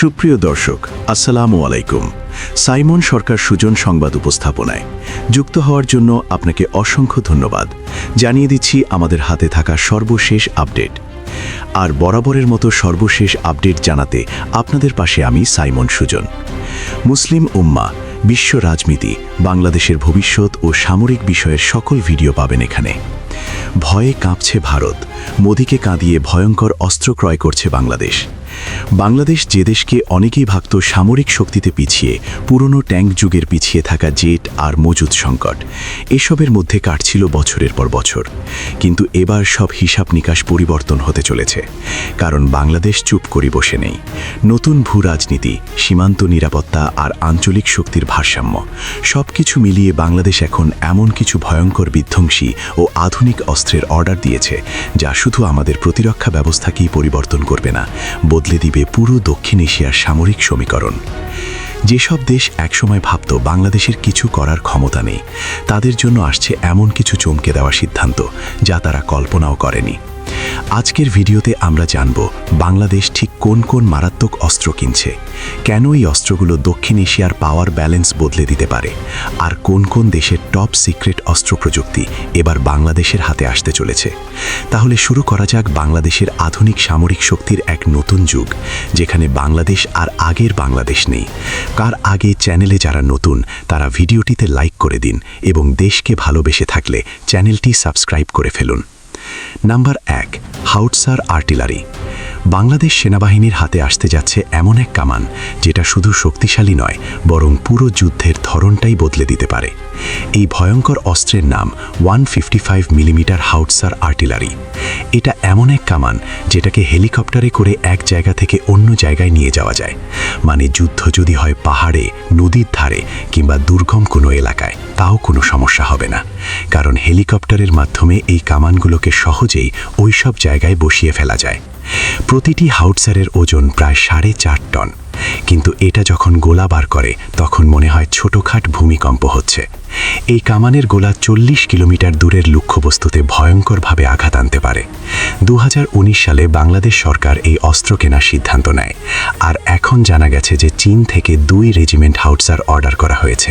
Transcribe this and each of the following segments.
সুপ্রিয় দর্শক, আসসালামু আলাইকুম। সাইমন সরকার সুজন সংবাদ উপস্থাপনায় যুক্ত হওয়ার জন্য আপনাকে অসংখ্য ধন্যবাদ। জানিয়ে দিচ্ছি আমাদের হাতে থাকা সর্বশেষ আপডেট। আর বরাবরের মতো সর্বশেষ আপডেট জানাতে আপনাদের পাশে আমি সাইমন সুজন। মুসলিম উম্মা, বিশ্ব রাজনীতি, বাংলাদেশের ভবিষ্যৎ ও সামরিক বিষয়ের সকল ভিডিও পাবেন এখানে। ভয়ে কাঁপছে ভারত, মোদিকে কাঁদিয়ে ভয়ঙ্কর অস্ত্র ক্রয় করছে বাংলাদেশ। বাংলাদেশ যে দেশকে অনেকেই ভাবত সামরিক শক্তিতে পিছিয়ে, পুরনো ট্যাঙ্ক যুগের পিছিয়ে থাকা জেট আর মজুদ সংকট। এসবের মধ্যে কাটছিল বছরের পর বছর। কিন্তু এবার সব হিসাব নিকাশ পরিবর্তন হতে চলেছে। কারণ বাংলাদেশ চুপ করে বসে নেই। নতুন ভূ রাজনীতি সীমান্ত নিরাপত্তা আর আঞ্চলিক শক্তির ভারসাম্য সব কিছু মিলিয়ে বাংলাদেশ এখন এমন কিছু ভয়ঙ্কর বিধ্বংসী ও আধুনিক অস্ত্রের অর্ডার দিয়েছে, যা শুধু আমাদের প্রতিরক্ষা ব্যবস্থাকেই পরিবর্তন করবে না, বদলে দিবে পুরো দক্ষিণ এশিয়ার সামরিক সমীকরণ। যেসব দেশ একসময় ভাবত বাংলাদেশের কিছু করার ক্ষমতা নেই, তাদের জন্য আসছে এমন কিছু চমকে দেওয়া সিদ্ধান্ত যা তারা কল্পনাও করেনি। আজকের ভিডিওতে আমরা জানব বাংলাদেশ ঠিক কোন কোন মারাত্মক অস্ত্র কিনছে, কেন এই অস্ত্রগুলো দক্ষিণ এশিয়ার পাওয়ার ব্যালেন্স বদলে দিতে পারে, আর কোন কোন দেশের টপ সিক্রেট অস্ত্র প্রযুক্তি এবার বাংলাদেশের হাতে আসতে চলেছে। তাহলে শুরু করা যাক বাংলাদেশের আধুনিক সামরিক শক্তির এক নতুন যুগ, যেখানে বাংলাদেশ আর আগের বাংলাদেশ নেই। কার আগে চ্যানেলে যারা নতুন, তারা ভিডিওটিতে লাইক করে দিন এবং দেশকে ভালোবেসে থাকলে চ্যানেলটি সাবস্ক্রাইব করে ফেলুন। নাম্বার এক হাউটসার আর্টিলারি বাংলাদেশ সেনাবাহিনীর হাতে আসতে যাচ্ছে এমন এক কামান, যেটা শুধু শক্তিশালী নয়, বরং পুরো যুদ্ধের ধরনটাই বদলে দিতে পারে। এই ভয়ঙ্কর অস্ত্রের নাম one fifty five millimetre howitzer artillery. এটা এমন এক কামান, যেটাকে হেলিকপ্টারে করে এক জায়গা থেকে অন্য জায়গায় নিয়ে যাওয়া যায়। মানে যুদ্ধ যদি হয় পাহাড়ে, নদীর ধারে, কিংবা দুর্গম কোনো এলাকায়, তাও কোনো সমস্যা হবে না। কারণ হেলিকপ্টারের মাধ্যমে এই কামানগুলোকে সহজেই ওইসব জায়গায় বসিয়ে ফেলা যায়। প্রতিটি হাউটসারের ওজন প্রায় সাড়ে চার টন। কিন্তু এটা যখন গোলা বার করে, তখন মনে হয় ছোটখাট ভূমিকম্প হচ্ছে। এই কামানের গোলা চল্লিশ কিলোমিটার দূরের লক্ষ্যবস্তুতে ভয়ঙ্করভাবে আঘাত আনতে পারে। দু হাজার উনিশ সালে বাংলাদেশ সরকার এই অস্ত্র কেনার সিদ্ধান্ত নেয়, আর এখন জানা গেছে যে চীন থেকে দুই রেজিমেন্ট হাউটসার অর্ডার করা হয়েছে।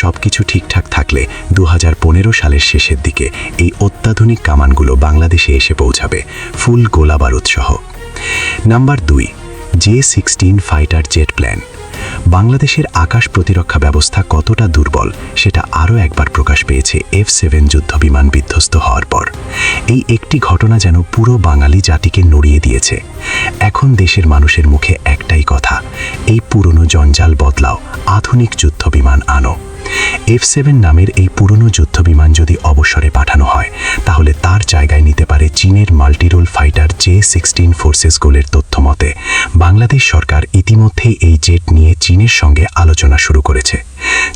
সব কিছু ঠিকঠাক থাকলে দু হাজার পনেরো সালের শেষের দিকে এই অত্যাধুনিক কামানগুলো বাংলাদেশে এসে পৌঁছাবে, ফুল গোলা বারুদ সহ। নাম্বার দুই J sixteen fighter jet plan বাংলাদেশের আকাশ প্রতিরক্ষা ব্যবস্থা কতটা দুর্বল, সেটা আরও একবার প্রকাশ পেয়েছে এফ সেভেন যুদ্ধবিমান বিধ্বস্ত হওয়ার পর। এই একটি ঘটনা যেন পুরো বাঙালি জাতিকে নড়িয়ে দিয়েছে। এখন দেশের মানুষের মুখে একটাই কথা, এই পুরনো জঞ্জাল বদলাও, আধুনিক যুদ্ধবিমান আনো। এফ সেভেন নামের এই পুরনো যুদ্ধবিমান যদি অবসরে পাঠানো হয়, তাহলে তার জায়গায় নিতে পারে চীনের multirole fighter J sixteen forces গোলের তথ্য মতে, বাংলাদেশ সরকার ইতিমধ্যেই এই জেট নিয়ে চীনের সঙ্গে আলোচনা শুরু করেছে।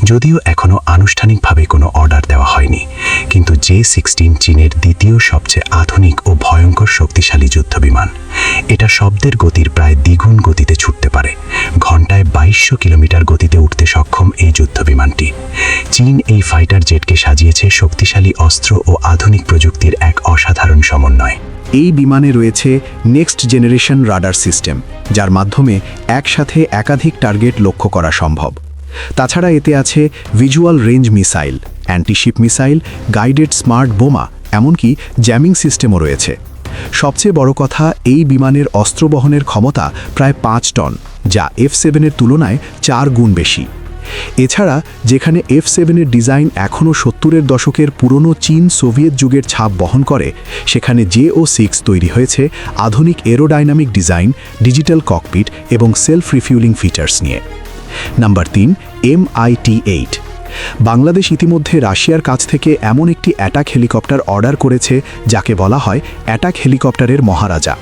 যদিও এখনও আনুষ্ঠানিকভাবে কোনো অর্ডার দেওয়া হয়নি, কিন্তু জে সিক্সটিন চীনের দ্বিতীয় সবচেয়ে আধুনিক ও ভয়ঙ্কর শক্তিশালী যুদ্ধবিমান। এটা শব্দের গতির প্রায় দ্বিগুণ গতিতে ছুটতে পারে। বাইশশো কিলোমিটার গতিতে উঠতে সক্ষম এই যুদ্ধবিমানটি। চীন এই ফাইটার জেটকে সাজিয়েছে শক্তিশালী অস্ত্র ও আধুনিক প্রযুক্তির এক অসাধারণ সমন্বয়। এই বিমানে রয়েছে নেক্সট জেনারেশন রাডার সিস্টেম যার মাধ্যমে একসাথে একাধিক টার্গেট লক্ষ্য করা সম্ভব। তাছাড়া এতে আছে visual range missile antiship missile guided smart বোমা এমনকি জ্যামিং সিস্টেমও রয়েছে। সবচেয়ে বড় কথা, এই বিমানের অস্ত্র বহনের ক্ষমতা প্রায় পাঁচ টন, যা এফ সেভেনের তুলনায় চার গুণ বেশি। এছাড়া, যেখানে এফ সেভেনের ডিজাইন এখনও সত্তরের দশকের পুরনো চীন সোভিয়েত যুগের ছাপ বহন করে, সেখানে জে ও সিক্স তৈরি হয়েছে আধুনিক এরোডাইনামিক ডিজাইন ডিজিটাল ককপিট এবং সেলফ রিফিউলিং ফিচার্স নিয়ে। নাম্বার তিন এম এমআইটি এইট বাংলাদেশ ইতিমধ্যে রাশিয়ার কাছ থেকে এমন একটি অ্যাটাক হেলিকপ্টার অর্ডার করেছে, যাকে বলা হয় অ্যাটাক হেলিকপ্টারের মহারাজা।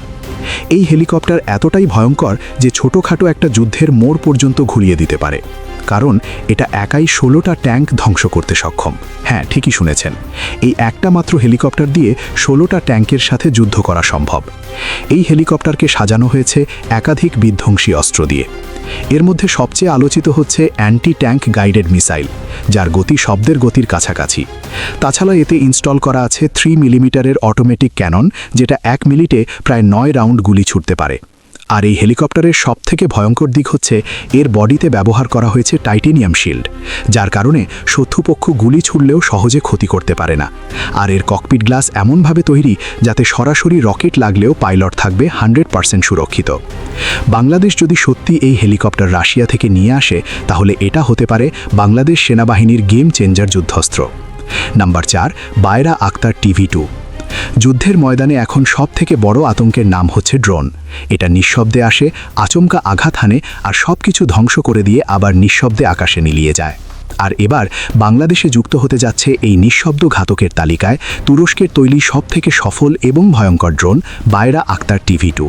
এই হেলিকপ্টার এতটাই ভয়ঙ্কর যে ছোটোখাটো একটা যুদ্ধের মোড় পর্যন্ত ঘুরিয়ে দিতে পারে। কারণ এটা একাই ষোলোটা ট্যাঙ্ক ধ্বংস করতে সক্ষম। হ্যাঁ ঠিকই শুনেছেন। এই একটা মাত্র হেলিকপ্টার দিয়ে ষোলোটা ট্যাঙ্কের সাথে যুদ্ধ করা সম্ভব। এই হেলিকপ্টারকে সাজানো হয়েছে একাধিক বিধ্বংসী অস্ত্র দিয়ে। এর মধ্যে সবচেয়ে আলোচিত হচ্ছে অ্যান্টি ট্যাঙ্ক গাইডেড মিসাইল, যার গতি শব্দের গতির কাছাকাছি। তাছাড়া এতে ইনস্টল করা আছে থ্রি মিলিমিটারের অটোমেটিক ক্যানন, যেটা এক মিনিটে প্রায় নয় রাউন্ড গুলি ছুটতে পারে। আর এই হেলিকপ্টারের সবথেকে ভয়ঙ্কর দিক হচ্ছে এর বডিতে ব্যবহার করা হয়েছে টাইটেনিয়াম শিল্ড, যার কারণে শত্রুপক্ষ গুলি ছুড়লেও সহজে ক্ষতি করতে পারে না। আর এর ককপিট গ্লাস এমনভাবে তৈরি যাতে সরাসরি রকেট লাগলেও পাইলট থাকবে হান্ড্রেড পার্সেন্ট সুরক্ষিত। বাংলাদেশ যদি সত্যি এই হেলিকপ্টার রাশিয়া থেকে নিয়ে আসে, তাহলে এটা হতে পারে বাংলাদেশ সেনাবাহিনীর গেম চেঞ্জার যুদ্ধস্ত্র। নাম্বার চার বায়রা আক্তার টিভি টু। যুদ্ধের ময়দানে এখন সব থেকে বড় আতঙ্কের নাম হচ্ছে ড্রোন। এটা নিঃশব্দে আসে, আচমকা আঘাত হানে আর সব কিছু ধ্বংস করে দিয়ে আবার নিঃশব্দে আকাশে মিলিয়ে যায়। আর এবার বাংলাদেশে যুক্ত হতে যাচ্ছে এই নিঃশব্দ ঘাতকের তালিকায় তুরস্কের তৈরি সব থেকে সফল এবং ভয়ঙ্কর drone Bayraktar TV two.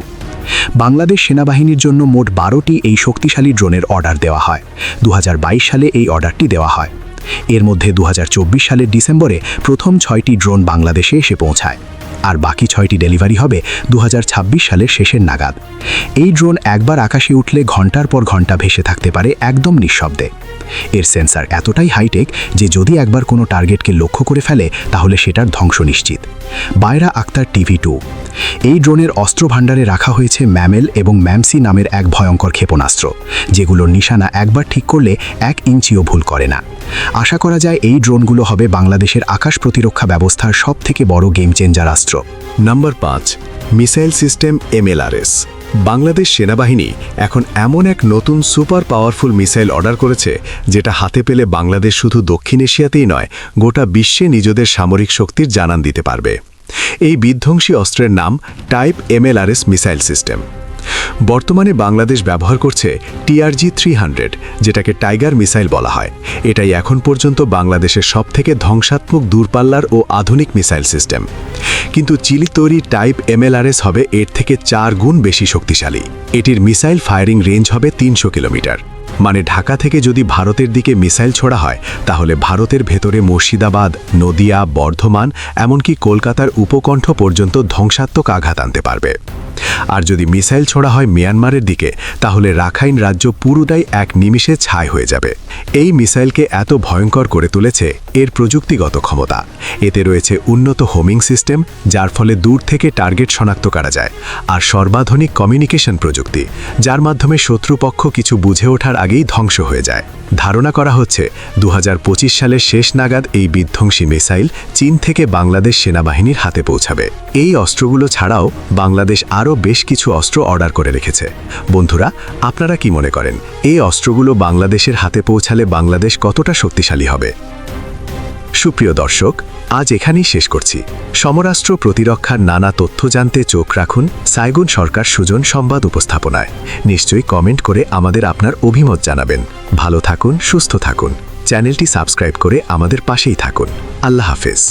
Bangladesh সেনাবাহিনীর জন্য মোট বারোটি এই শক্তিশালী ড্রোনের অর্ডার দেওয়া হয়। দু হাজার বাইশ সালে এই অর্ডারটি দেওয়া হয়। এর মধ্যে দুহাজার চব্বিশ সালের ডিসেম্বরে প্রথম ছয়টি ড্রোন বাংলাদেশে এসে পৌঁছায়। আর বাকি ছয়টি ডেলিভারি হবে দু হাজার ছাব্বিশ সালের শেষের নাগাদ। এই ড্রোন একবার আকাশে উঠলে ঘণ্টার পর ঘণ্টা ভেসে থাকতে পারে একদম নিঃশব্দে। এর সেন্সার এতটাই হাইটেক যে যদি একবার কোনো টার্গেটকে লক্ষ্য করে ফেলে, তাহলে সেটার ধ্বংস নিশ্চিত। Bayraktar TV two. এই ড্রোনের অস্ত্র ভাণ্ডারে রাখা হয়েছে ম্যামেল এবং ম্যামসি নামের এক ভয়ঙ্কর ক্ষেপণাস্ত্র, যেগুলোর নিশানা একবার ঠিক করলে এক ইঞ্চিও ভুল করে না। আশা করা যায় এই ড্রোনগুলো হবে বাংলাদেশের আকাশ প্রতিরক্ষা ব্যবস্থার সব থেকে বড় গেম চেঞ্জার অস্ত্র নাম্বার পাঁচ, মিসাইল সিস্টেম এমএলআরএস। বাংলাদেশ সেনাবাহিনী এখন এমন এক নতুন সুপার পাওয়ারফুল মিসাইল অর্ডার করেছে, যেটা হাতে পেলে বাংলাদেশ শুধু দক্ষিণ এশিয়াতেই নয়, গোটা বিশ্বে নিজেদের সামরিক শক্তির জানান দিতে পারবে। এই বিধ্বংসী অস্ত্রের নাম টাইপ এমএলআরএস মিসাইল সিস্টেম। বর্তমানে বাংলাদেশ ব্যবহার করছে টিআরজি থ্রি যেটাকে টাইগার মিসাইল বলা হয়। এটাই এখন পর্যন্ত বাংলাদেশের সবথেকে ধ্বংসাত্মক দূরপাল্লার ও আধুনিক মিসাইল সিস্টেম। কিন্তু চিলি তৈরি টাইপ এমএলআরএস হবে এর থেকে চার গুণ বেশি শক্তিশালী। এটির মিসাইল ফায়ারিং রেঞ্জ হবে তিনশো কিলোমিটার। মানে ঢাকা থেকে যদি ভারতের দিকে মিসাইল ছোড়া হয়, তাহলে ভারতের ভেতরে মুর্শিদাবাদ, নদিয়া, বর্ধমান, এমনকি কলকাতার উপকণ্ঠ পর্যন্ত ধ্বংসাত্মক আঘাত আনতে পারবে। আর যদি মিসাইল ছোড়া হয় মিয়ানমারের দিকে, তাহলে রাখাইন রাজ্য পুরোটাই এক নিমিষে ছাই হয়ে যাবে। এই মিসাইলকে এত ভয়ঙ্কর করে তুলেছে এর প্রযুক্তিগত ক্ষমতা। এতে রয়েছে উন্নত হোমিং সিস্টেম, যার ফলে দূর থেকে টার্গেট শনাক্ত করা যায়, আর সর্বাধুনিক কমিউনিকেশন প্রযুক্তি, যার মাধ্যমে শত্রুপক্ষ কিছু বুঝে ওঠার আগেই ধ্বংস হয়ে যায়। ধারণা করা হচ্ছে দু হাজার পঁচিশ সালের শেষ নাগাদ এই বিধ্বংসী মিসাইল চীন থেকে বাংলাদেশ সেনাবাহিনীর হাতে পৌঁছাবে। এই অস্ত্রগুলো ছাড়াও বাংলাদেশ আরও বেশ কিছু অস্ত্র অর্ডার করে রেখেছে। বন্ধুরা, আপনারা কি মনে করেন, এই অস্ত্রগুলো বাংলাদেশের হাতে পৌঁছালে বাংলাদেশ কতটা শক্তিশালী হবে? সুপ্রিয় দর্শক, আজ এখানেই শেষ করছি। সমরাষ্ট্র প্রতিরক্ষার নানা তথ্য জানতে চোখ রাখুন সাইগুন সরকার সুজন সংবাদ উপস্থাপনায়। নিশ্চয়ই কমেন্ট করে আমাদের আপনার অভিমত জানাবেন। ভালো থাকুন, সুস্থ থাকুন। চ্যানেলটি সাবস্ক্রাইব করে আমাদের পাশেই থাকুন। আল্লাহ হাফেজ।